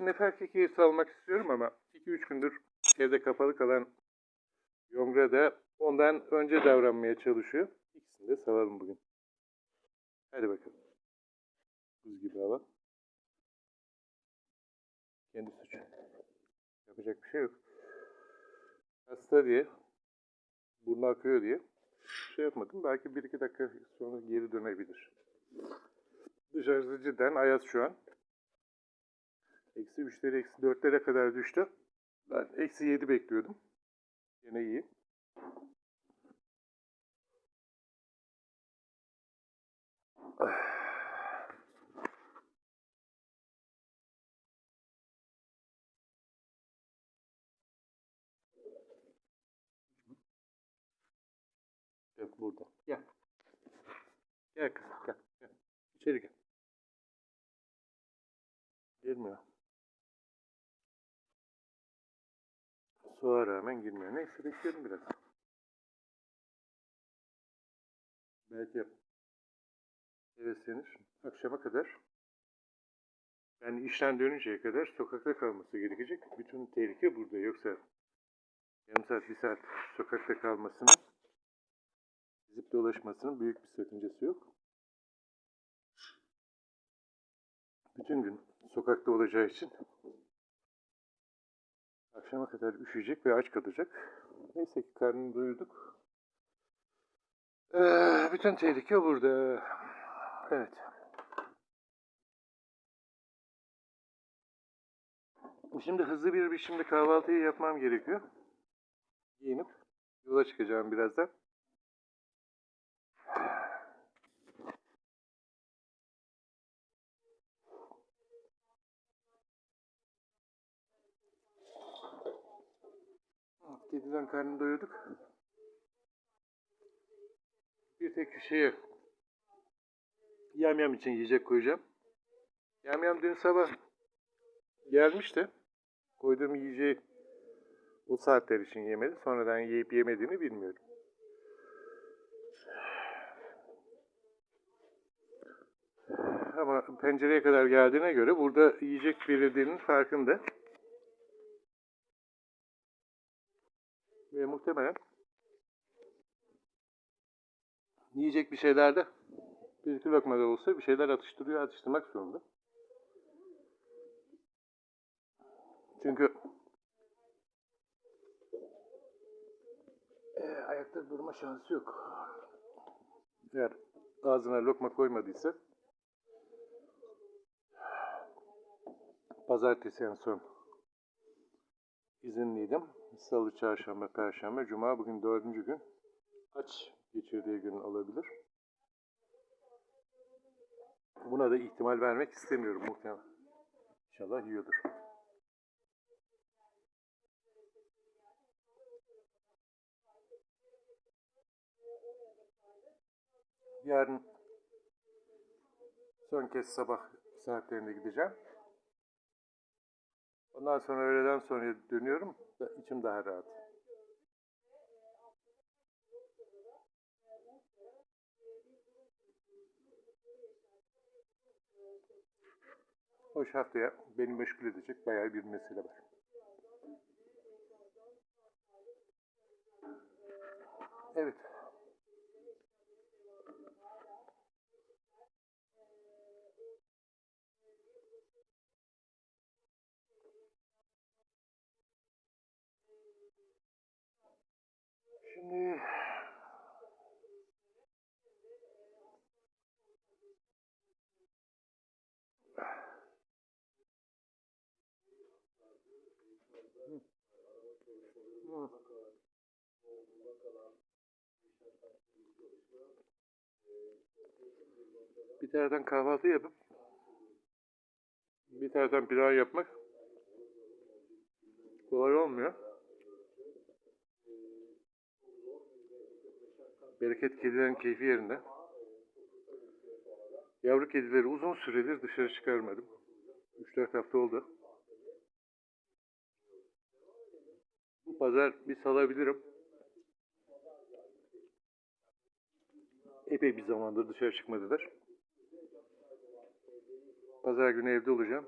Nefer kekiği salmak istiyorum ama 2-3 gündür evde kapalı kalan Yongra da ondan önce davranmaya çalışıyor. İkisini de salalım bugün. Hadi bakalım. Buz gibi hava. Kendi suçu. Yapacak bir şey yok. Hasta diye, burnu akıyor diye şey yapmadım. Belki 1-2 dakika sonra geri dönebilir. Dışarısı cidden ayaz şu an. Eksi 3'lere, eksi 4'lere kadar düştü. Ben eksi 7 bekliyordum. Yine iyi. Yok burada. Gel. Gel kızım gel. gel. İçeri gel. Girmiyor. Soğuğa rağmen girmiyor. Neyse bekleyelim biraz. Belki heveslenir. Akşama kadar yani işten dönünceye kadar sokakta kalması gerekecek. Bütün tehlike burada. Yoksa yarım saat, bir saat sokakta kalmasının gezip dolaşmasının büyük bir sakıncası yok. Bütün gün sokakta olacağı için akşama kadar üşüyecek ve aç kalacak. Neyse ki karnını doyurduk. Ee, bütün tehlike burada. Evet. Şimdi hızlı bir biçimde kahvaltıyı yapmam gerekiyor. Giyinip yola çıkacağım birazdan. Kediden karnını doyurduk. Bir tek şeye yamyam için yiyecek koyacağım. Yamyam dün sabah gelmişti. Koyduğum yiyeceği o saatler için yemedi. Sonradan yiyip yemediğini bilmiyorum. Ama pencereye kadar geldiğine göre burada yiyecek verildiğinin farkında. Ve muhtemelen yiyecek bir şeylerde bir iki lokma da olsa bir şeyler atıştırıyor, atıştırmak zorunda. Çünkü e, ayakta durma şansı yok. Eğer ağzına lokma koymadıysa pazartesi en son izinliydim. Salı, çarşamba, perşembe, cuma bugün dördüncü gün. Aç geçirdiği gün olabilir. Buna da ihtimal vermek istemiyorum muhtemelen. İnşallah yiyordur. Yarın son kez sabah saatlerinde gideceğim. Ondan sonra öğleden sonra dönüyorum. İçim daha rahat. Hoş haftaya beni meşgul edecek bayağı bir mesele var. Evet. Şimdi. Bir taraftan kahvaltı yapıp bir taraftan pilav yapmak kolay olmuyor. Bereket kedilerin keyfi yerinde. Yavru kedileri uzun süredir dışarı çıkarmadım. 3-4 hafta oldu. Bu pazar bir salabilirim. Epey bir zamandır dışarı çıkmadılar. Pazar günü evde olacağım.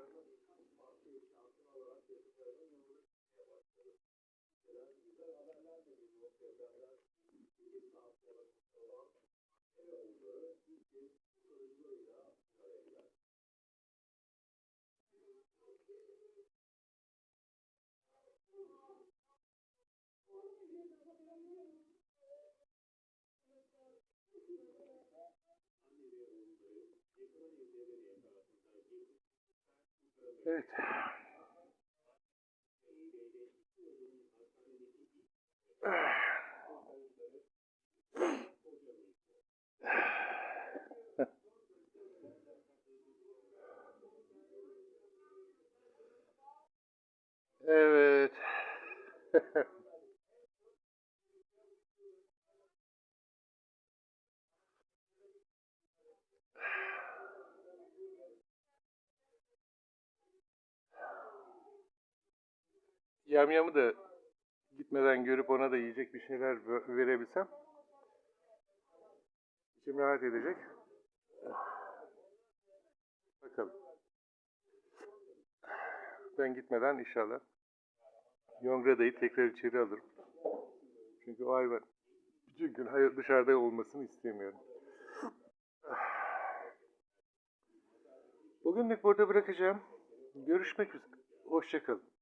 Evet. Evet. Yamyamı da gitmeden görüp ona da yiyecek bir şeyler verebilsem içim rahat edecek. Bakalım. Ben gitmeden inşallah Yongrada'yı tekrar içeri alırım. Çünkü o hayvan bütün gün dışarıda olmasını istemiyorum. Bugünlük burada bırakacağım. Görüşmek üzere. Hoşçakalın.